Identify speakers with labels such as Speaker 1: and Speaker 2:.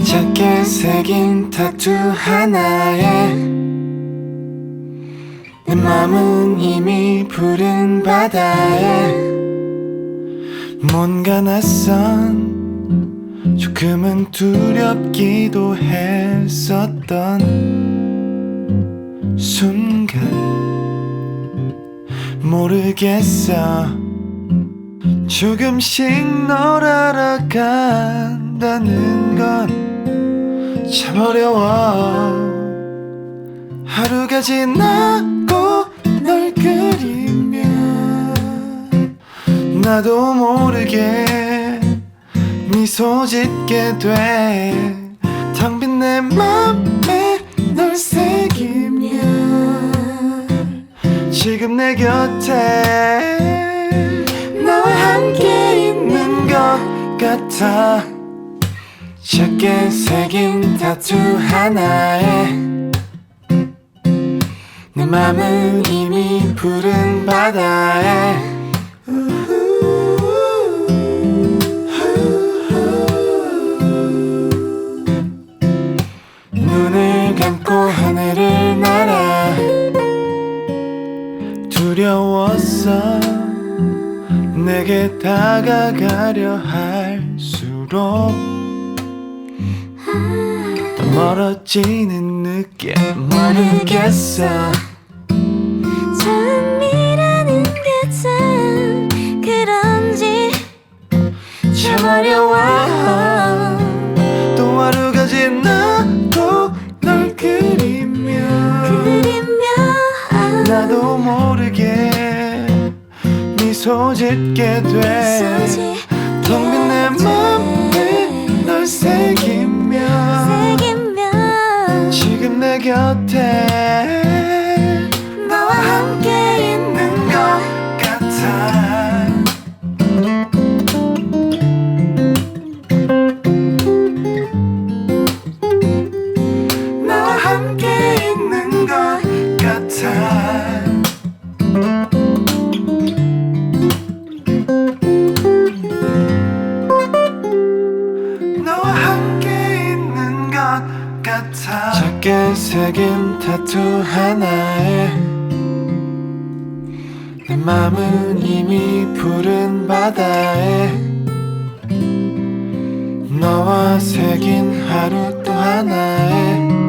Speaker 1: 작게 새긴 타투 하나에 내 맘은 이미 푸른 바다에 뭔가 낯선 조금은 두렵기도 했었던 순간 모르겠어. 조금씩 널 알아간다는 건 참 어려워. 하루가 지나고 널 그리면 나도 모르게 미소 짓게 돼. 텅빈 내 맘에 널 새기면 지금 내 곁에 너와 함께 있는 것 같아 작게 새긴 타투 하나에 내 맘은 이미 푸른 바다에. 눈을 감고 하늘을 날아 두려웠어 내게 다가가려 할수록 더 멀어지는 느낌. 모르겠어.
Speaker 2: 처음이라는 게 참 그런지
Speaker 1: 참 어려워. 또 하루가 지나도 널 그리면
Speaker 2: 그리면
Speaker 1: 나도 모르게 미소 짓게 돼.
Speaker 2: 소지
Speaker 1: 텅빈 곁에 같아 작게 새긴 타투 하나에 내 맘은 이미 푸른 바다에 너와 새긴 하루 또 하나에